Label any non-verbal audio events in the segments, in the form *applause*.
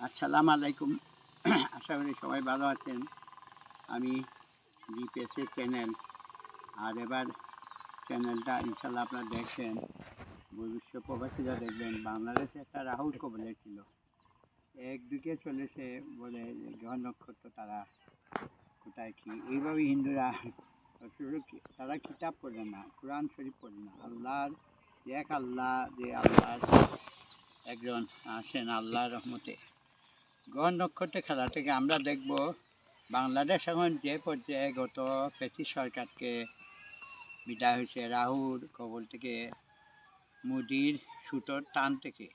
আসসালামু আলাইকুম *clears throat* আশা করি সবাই ভালো আছেন। আমি জিপিএসের চ্যানেল। আর এবার চ্যানেলটা ইনশাল্লাহ আপনারা দেখছেন ভবিষ্য প্রবাসীরা দেখবেন। বাংলাদেশে একটা রাহুল কবলে ছিল। একদিকে চলেছে বলে গ্রহ নক্ষত্র, তারা কোথায় কি? এইভাবে হিন্দুরা তারা কিতাব পড়ে না, কোরআন শরীফ পড়ে না। আল্লাহর, এক আল্লাহ, যে আল্লাহর একজন আছেন আল্লাহর রহমতে। গ্রহ নক্ষত্রের খেলা থেকে আমরা দেখব, বাংলাদেশ এখন যে পর্যায়ে গত ফেসিস সরকারকে বিদায় হয়েছে, রাহুর কবল থেকে, মোদির সুতোর টান থেকে।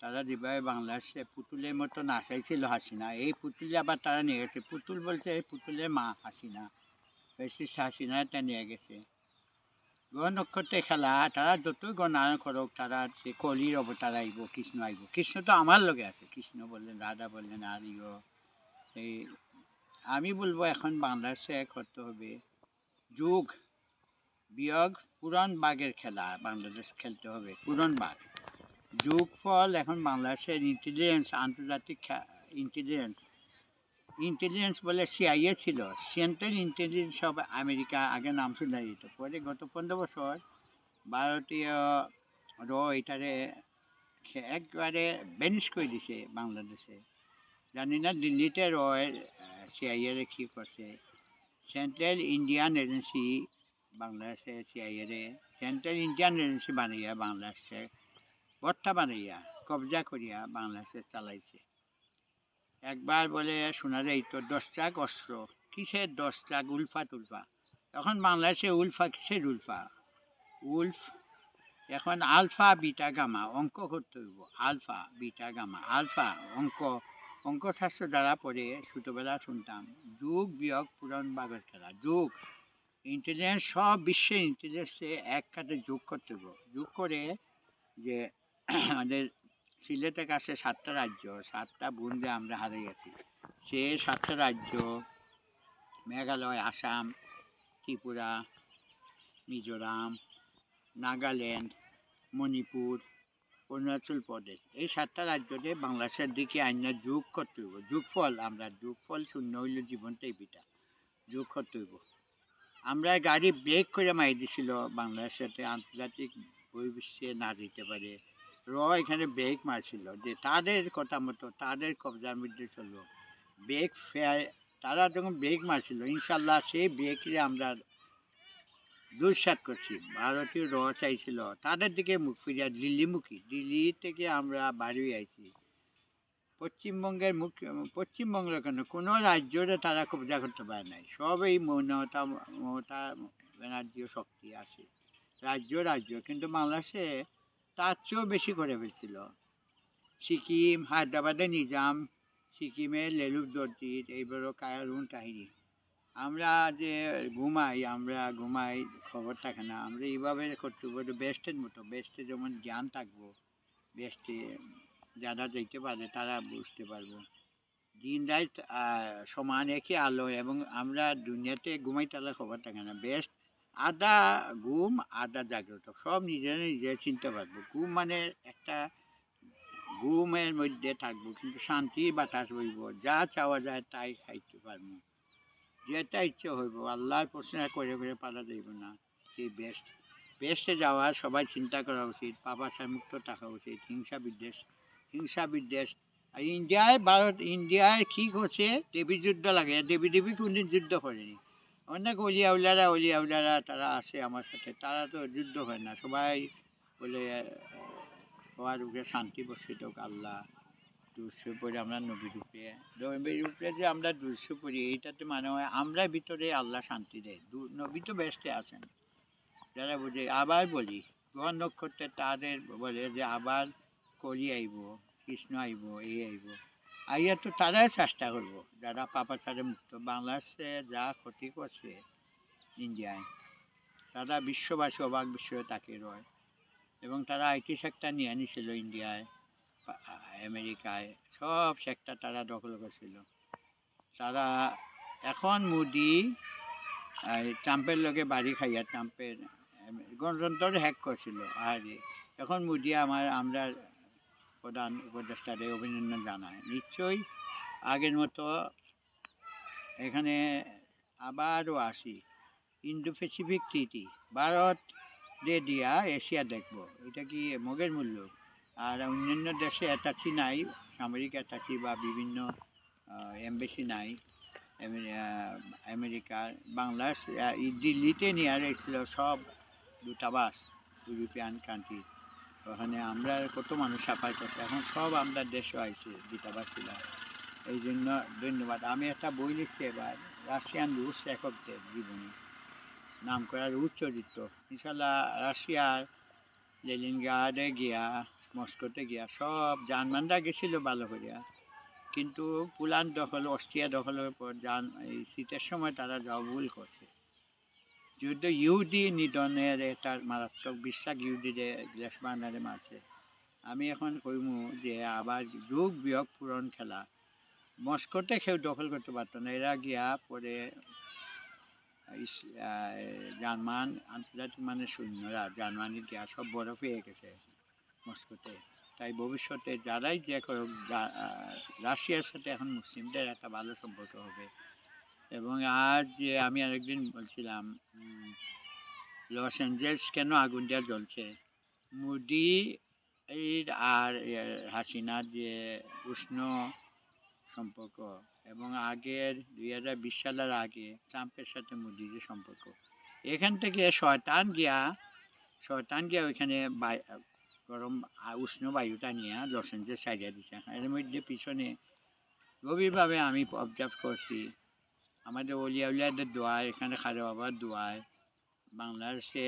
তারা যেভাবে বাংলাদেশে পুতুলের মতো নাচাইছিল হাসিনা। এই পুতুলে আবার তারা নিয়ে গেছে। পুতুল বলছে, এই পুতুলের মা হাসিনা। ফেসিস হাসিনা এটা নিয়ে গেছে। গ্রহ খেলা, তারা যতই গণনা করুক, তারা সে কলির অবতার আইব, কৃষ্ণ আইব। কৃষ্ণ তো আমার লগে আছে, কৃষ্ণ বললেন, রাধা বললেন, আর ইও এই আমি বলব এখন বাংলার বাংলাদেশে করতে হবে যুগ, বিয়োগ পুরান বাঘের খেলা, বাংলাদেশ খেলতে হবে পুরান বাঘ যুগ, ফল, এখন বাংলাদেশের ইন্টেলিজেন্স আন্তর্জাতিক ইন্টেলিজেন্স ইন্টেলিজেন্স বলে সিআইএ ছিল সেন্ট্রাল ইন্টেলিজেন্স অফ আমেরিকা আগে নাম শুনে যেত। পরে গত পনেরো বছর ভারতীয় র এটারে একবারে বেনিশ করে দিছে বাংলাদেশে। জানি না, দিল্লিতে র সিআইএ কী করছে। সেন্ট্রাল ইন্ডিয়ান এজেন্সি বাংলাদেশে সিআইএ সেন্ট্রাল ইন্ডিয়ান এজেন্সি বানাইয়া বাংলাদেশে বর্তা বানাইয়া, কবজা করিয়া বাংলাদেশে চালাইছে। একবার বলে শোনা যায় তো দশ ট্রাক অস্ত্র, কিসের দশ ট্রাক? উলফা তুলফা এখন বাংলাদেশে উলফা কিসের উলফা? উলফ, এখন আলফা, বিটা, গামা, অঙ্ক করতে হইব। আলফা, বিটা, গামা, আলফা, অঙ্ক। অঙ্ক শাস্ত্র দ্বারা পড়ে ছোটোবেলা শুনতাম, যুগ, বিয়োগ, পুরাণ বাগের খেলা, যুগ। ইন্টেলিজেন্স সব বিশ্বের ইন্টেলিজেন্সে এক কাতে যোগ করতে হইব। যোগ করে যে *clears throat* আমাদের সিলেটের কাছে সাতটা রাজ্য, সাতটা বুন্দে আমরা হারে গেছি। সে সাতটা রাজ্য, মেঘালয়, আসাম, ত্রিপুরা, মিজোরাম, নাগাল্যান্ড, মণিপুর, অরুণাচল প্রদেশ। এই সাতটা রাজ্যতে বাংলাদেশের দিকে আইনা যোগ করতে হইব। যোগফল, আমরা যোগফল শূন্য হইল জীবনটাই বিটা। যোগ করতে হইব। আমরা গাড়ি ব্রেক করে মারি দিছিল বাংলাদেশেতে আন্তর্জাতিক বহির্বিশ্বে না দিতে পারে র এখানে ব্রেক মারছিল, যে তাদের কথা মতো তাদের কবজার মধ্যে চলল। ব্রেক ফেয়ার, তারা যখন ব্রেক মারছিল, ইনশাল্লাহ সেই ব্রেকে আমরা দুঃসাত করছি। ভারতীয় র চাইছিল, তাদের দিকে মুখ ফিরিয়া দিল্লিমুখী। দিল্লি থেকে আমরা বাড়ি আইছি। পশ্চিমবঙ্গের মুখ্য পশ্চিমবঙ্গের কেন? কোনো রাজ্যরে তারা কবজা করতে পারে নাই। সব এই মমতা মমতা ব্যানার্জিও শক্তি আছে। রাজ্য রাজ্য। কিন্তু বাংলাদেশে তার চেয়েও বেশি করে ফেলছিল। সিকিম হায়দ্রাবাদে নিজাম সিকিমে লেলুপ দর্জির এইবারও কায়ারুন কাহিনী। আমরা যে ঘুমাই, আমরা ঘুমাই, খবর থাকে না। আমরা এইভাবে করতে পারব বেস্টের মতো। বেস্টে যেমন জ্ঞান থাকব, বেস্টে যারা যেতে পারে তারা বুঝতে পারব। দিন রাত সমান একই আলো এবং আমরা দুনিয়াতে ঘুমাই তাহলে খবর থাকে না। বেস্ট আদা ঘুম আদা জাগ্রত, সব নিজেরা নিজে চিনতে পারব। ঘুম মানে একটা ঘুমের মধ্যে থাকব, কিন্তু শান্তি বাতাস বইব, যা চাওয়া যায় তাই খাইতে পারব। যেটা ইচ্ছে হইব, আল্লাহর প্রশ্ন করে করে পারা যাইব না। সেই বেস্ট বেস্টে যাওয়া সবাই চিন্তা করা উচিত পাপাচার মুক্ত থাকা উচিত, হিংসা বিদ্বেষ হিংসা বিদ্বেষ। আর ইন্ডিয়ায়, ভারত, ইন্ডিয়ায় কি করছে দেবী যুদ্ধ লাগে, দেবী দেবী কোনদিন যুদ্ধ করেনি। অনেক অলিয়া উলারা অলিয়া তারা আসে আমার সাথে। তারা তো যুদ্ধ হয় না। সবাই বলে সবার উপরে শান্তি বর্ষিত আল্লাহ দুশো পড়ে আমরা নবীর উপরে নবীর উপরে যে আমরা দুশো পড়ি এইটাতে মানে হয় আমরা ভিতরে আল্লাহ শান্তি দেয়। নবী তো বেস্টে আছেন। যারা বুঝে আবার বলি গ্রহ নক্ষত্রে তাদের বলে যে, আবার কলি আইব, কৃষ্ণ আইব, এই আইব। আইয়া তো তারাই চেষ্টা করব। যারা পাপাচারে মুক্ত বাংলাদেশে যা ক্ষতি করছে ইন্ডিয়ায়, তারা বিশ্ববাসী অবাক বিশ্বয়ে তাকে রয়। এবং তারা আইটি সেক্টর নিয়ে নিছিল ইন্ডিয়ায় আমেরিকায়, সব সেক্টর তারা দখল করছিল। তারা এখন মোদি ট্রাম্পের লগে বাড়ি খাইয়া ট্রাম্পের গণতন্ত্র হ্যাক করছিল আর এখন মোদি আমার, আমরা প্রধান উপদেষ্টারে অভিনন্দন জানায়। নিশ্চয়ই আগের মতো এখানে আবারও আসি। ইন্দো প্যাসিফিক ট্রিটি ভারত দিয়ে দিয়া এশিয়া দেখব। এটা কি মগের মূল্য? আর অন্যান্য দেশে অ্যাটাচি নাই সামরিক অ্যাটাচি বা বিভিন্ন এমবেসি নাই। আমেরি- আহ, আমেরিকা বাংলাদেশ দিল্লিতে নিয়ে এসেছিল সব দূতাবাস ইউরোপিয়ান কান্ট্রি ওখানে আমরা কত মানুষ সাফাই করছে। এখন সব আমরা দেশে আইছে দূতাবাসীরা এই জন্য ধন্যবাদ। আমি একটা বই লিখছি এবার, রাশিয়ান রুশ লেখকদের জীবনী। নাম করা রুশ চরিত্র। ইনশাল্লাহ রাশিয়ার লেলিনগ্রাডে গিয়া, মস্কোতে গিয়া, সব জার্মানরা গেছিল ভালো করিয়া। কিন্তু পোল্যান্ড দখল, অস্ট্রিয়া দখলের পর জান এই শীতের সময় তারা যাওয়া ভুল করছে। যুদ্ধ ইহুদি নিধনের একটা মারাত্মক বিশ্বাস ইহুদিরে গ্লেস বার্নারে মারছে। আমি এখন কইমু যে আবার যুগ বিয়োগ পূরণ খেলা। মস্কোতে কেউ দখল করতে পারতো না। এরা গিয়া পরে জার্মান আন্তর্জাতিক মানে সৈন্যরা, জার্মানি গিয়া সব বরফ হয়ে গেছে মস্কোতে। তাই ভবিষ্যতে যারাই যা- রাশিয়ার সাথে এখন মুসলিমদের একটা ভালো সম্পর্ক হবে। এবং আজ যে আমি আরেকদিন বলছিলাম লস অ্যাঞ্জেলস কেন আগুন দেওয়া জ্বলছে? মোদি আর হাসিনার যে উষ্ণ সম্পর্ক এবং আগের দুই হাজার বিশ সালের আগে ট্রাম্পের সাথে মোদির যে সম্পর্ক। এখান থেকে শয়তান গিয়া শয়তান গিয়া ওইখানে গরম উষ্ণ বায়ুটা নিয়ে লস অ্যাঞ্জেলস সাইডে দিচ্ছে এর মধ্যে পিছনে গভীরভাবে আমি অবজার্ভ করছি আমাদের অলিয়া উলিয়াদের দোয়ায়, এখানে খাজা বাবার দোয়ায় বাংলাদেশে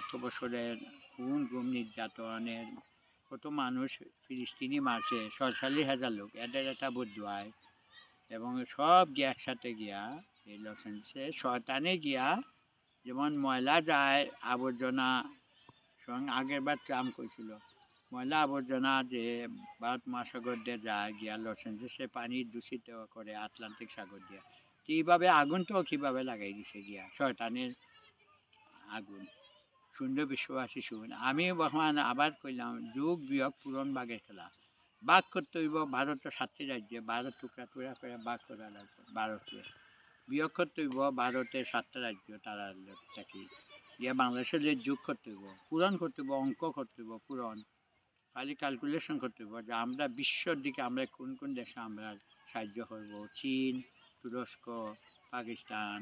এত বছরের খুন গুম নির্যাতনের কত মানুষ ফিলিস্তিনি মারছে সড়চাল্লিশ হাজার লোক, এদের একটা বদুয়ায় এবং সব গিয়ে একসাথে গিয়া, এই লস শয়তানে গিয়া, যেমন ময়লা যায়, আবর্জনা, স্বয়ং আগের বার ট্রাম্প কইছিল, ময়লা আবর্জনা যে ভারত মহাসাগর দিয়ে যায়, গিয়া লস অ্যাঞ্জেলসে পানি দূষিত করে আটলান্টিক সাগর দিয়া। তো এইভাবে আগুনটাও কীভাবে লাগাই দিছে গিয়া? শয়তানের আগুন। সুন্দর বিশ্ববাসী শুন আমি বর্তমান আবার কইলাম, যুগ বিয়োগ পূরণ বাগের খেলা। বাঘ করতে হইব ভারতের সাতটি রাজ্যে ভারত টুকরা টুকরা করে বাঘ করা লাগবে ভারতকে বিয়োগ করতে হইব ভারতের সাতটা রাজ্য, তারা থাকি ইয়া বাংলাদেশের যে যুগ করতে হইব, পূরণ করতে হইব, অঙ্ক করতে হইব, পূরণ। খালি ক্যালকুলেশন করতে হইব যে আমরা বিশ্বর দিকে আমরা কোন কোন দেশে আমরা সাহায্য করব? চীন তুরস্ক, পাকিস্তান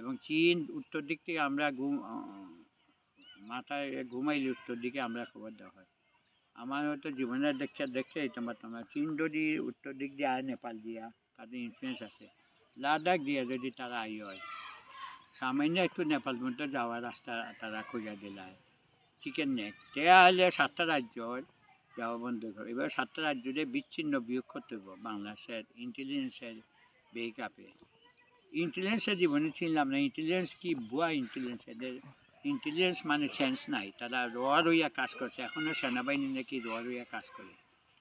এবং চীন। উত্তর দিক থেকে আমরা ঘুম মাথায় ঘুমাইলে উত্তর দিকে আমরা খবর দেওয়া হয়। আমার হয়তো জীবনের দেখে দেখে পারতাম না। চীন যদি উত্তর দিক দিয়ে আয় নেপাল দিয়া, তাদের ইনফ্লুয়েন্স আছে। লাদাখ দিয়ে যদি তারা আই হয়, সামান্য একটু নেপাল পর্যন্ত যাওয়ার রাস্তা তারা খুঁজে দিলায় চিকেন নেক। তেয়াহলে সাতটা রাজ্য যাওয়া বন্ধ করে। এবার সাতটা রাজ্যে বিচ্ছিন্ন বিয়োগ করতে হবে বাংলাদেশের ইন্টেলিজেন্সের বেকআপে ইন্টেলিজেন্সের জীবনে চিনলাম না ইন্টেলিজেন্স কি বুয়া ইন্টেলিজেন্স এদের ইন্টেলিজেন্স মানে সেন্স নাই, তারা রোয়া রইয়া কাজ করছে। এখনও সেনাবাহিনী নাকি রোয়া রইয়া কাজ করে।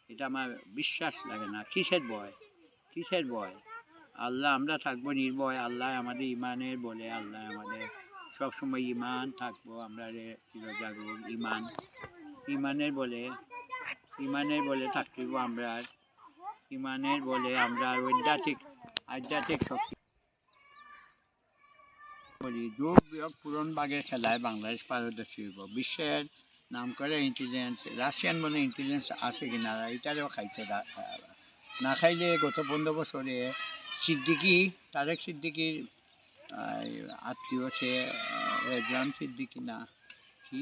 এটা আমার বিশ্বাস লাগে না। কিসের ভয়? কিসের ভয়? আল্লাহ, আমরা থাকব নির্ভয়। আল্লাহ আমাদের ইমানের বলে, আল্লাহ আমাদের সবসময় ইমান থাকব। আমরা রে চিরজাগরুক ইমান। ইমানের বলে ইমানের বলে থাকতেইব আমরা। ইমানের বলে আমরা আধ্যাত্মিক আধ্যাত্মিক শক্তি। যোগ বিয়োগ পূরণ বাগের খেলায় বাংলাদেশ পারদর্শী হইব বিশ্বের নাম করে ইন্টেলিজেন্স রাশিয়ান বলে ইন্টেলিজেন্স আছে কিনা এটারও খাইছে না খাইলে গত পনেরো বছরে সিদ্দিকি তারেক সিদ্দিকির আত্মীয় সে রেজওয়ান সিদ্দিকি না, কি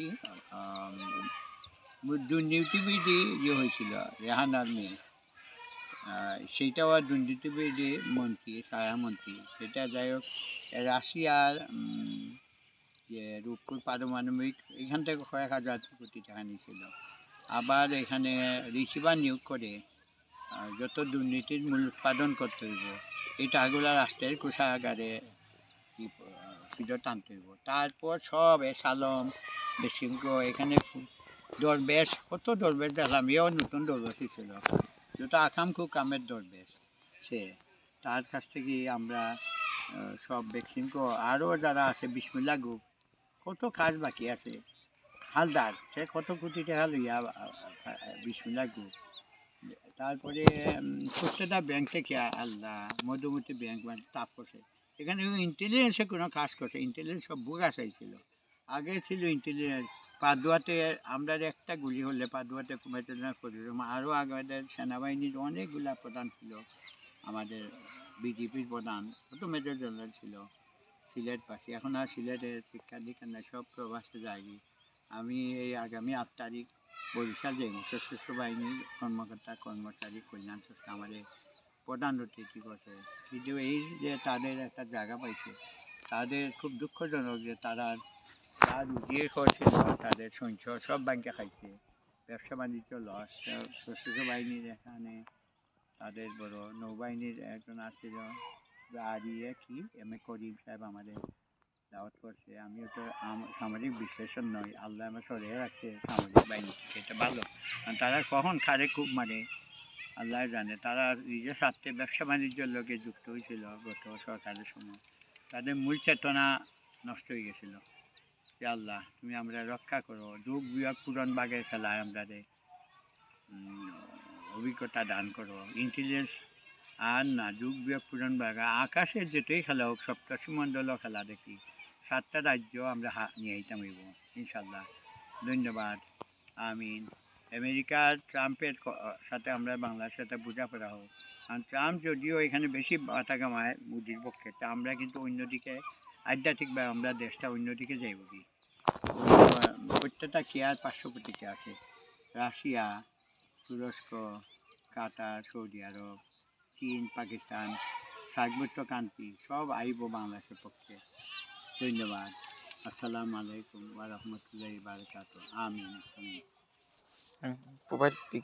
দুর্নীতিবিধি ইয়ে হয়েছিল রেহানার মেয়ে আহ, সেইটাও আর দুর্নীতিবিধি মন্ত্রী ছায়ামন্ত্রী সেটা যাই হোক রাশিয়ার যে রূপপুর পারমাণবিক এখান থেকে কয়েক হাজার কোটি টাকা নিয়েছিল। আবার এখানে রিসিভার নিয়োগ করে যত দুর্নীতির মূল উৎপাদন করতে হইব এই টাকাগুলো রাষ্ট্রের কোষাগারে ফিরত আনতে হইব। তারপর সব এ সালম বেশিঙ্গ এখানে দরবেশ কত দরবেশ দেখলাম এও নতুন দরবেশই ছিল। যত আকাম কামের দরবেশ সে তার কাছ থেকে আমরা সব ভ্যাকসিন আরও যারা আছে বিসমিল্লা গ্রুপ কত কাজ বাকি আছে। হালদার সে কত কোটি টাকা লইয়া আহ, গ্রুপ তারপরে প্রত্যেকটা ব্যাংক থেকে আল্লাহ মধুমতি ব্যাংক মানে তাপ করছে এখানে ইন্টেলিজেন্সে কোনো কাজ করছে ইন্টেলিজেন্স সব বুকা চাইছিল। আগে ছিল ইন্টেলিজেন্স পাদুয়াতে আমরা একটা গুলি হলে পাদুয়াতে না করিলাম। আরও আমাদের সেনাবাহিনীর অনেকগুলা প্রধান ছিল। আমাদের বিজেপির প্রধান কত মেজর জেনারেল ছিল, সিলেট পাশে এখন আর সিলেটে শিক্ষা দীক্ষা নাই, সব প্রবাসে যায়নি। আমি এই আগামী আট তারিখ বরিশাল যাইব। সশস্ত্র বাহিনীর কর্মকর্তা, কর্মচারী, কল্যাণ সংস্থা আমাদের প্রধান অতিথি করছে কিন্তু এই যে তাদের একটা জায়গা পাইছে, তাদের খুব দুঃখজনক যে তারা যা রুজিয়ে করছিল তাদের সঞ্চয় সব ব্যাংকে খাইছে। ব্যবসা বাণিজ্য লস সশস্ত্র বাহিনীর এখানে, তাদের বড় নৌবাহিনীর একজন আছিল দাঁড়িয়ে কি এম এ করিম সাহেব আমাদের দাওয়াত করছে। আমিও তো সামাজিক বিশ্লেষণ নই আল্লাহ আমার সরে রাখছে সামাজিক বাহিনী থেকে, এটা ভালো। কারণ তারা কখন খারে খুব মানে আল্লাহ জানে। তারা নিজের স্বার্থে ব্যবসা বাণিজ্যের লোকে যুক্ত হয়েছিল গত সরকারের সময়। তাদের মূল চেতনা নষ্ট হয়ে গেছিল। আল্লাহ, তুমি আমরা রক্ষা করো। যুগ বিয়োগ পূরণ বাগের খেলায় আমরা অভিজ্ঞতা দান করো। ইন্টেলিজেন্স আর না যুগ বিয়োগ পূরণ বাগা। আকাশের যেটাই খেলা হোক সপ্তর্ষি মণ্ডলও খেলা দেখি। সাতটা রাজ্য আমরা নিয়ে আইতাম হইব ইনশাল্লাহ ধন্যবাদ। আমিন। আমেরিকার ট্রাম্পের সাথে আমরা বাংলার সাথে বোঝা বোঝাপড়া হোক। কারণ ট্রাম্প যদিও এখানে বেশি বাটা কামায়, মোদির পক্ষে, তা আমরা কিন্তু অন্যদিকে আধ্যাত্মিকভাবে আমরা দেশটা অন্যদিকে যাইব কি প্রত্যেকটা কেয়ার পার্শ্ববর্তীতে আছে। রাশিয়া, তুরস্ক, কাতার, সৌদি আরব, চীন, পাকিস্তান সার্বত্র কান্তি সব আইব বাংলাদেশের পক্ষে। ধন্যবাদ। আসসালামু আলাইকুম ওয়া রাহমাতুল্লাহি বারাকাতু আমিন। আমিন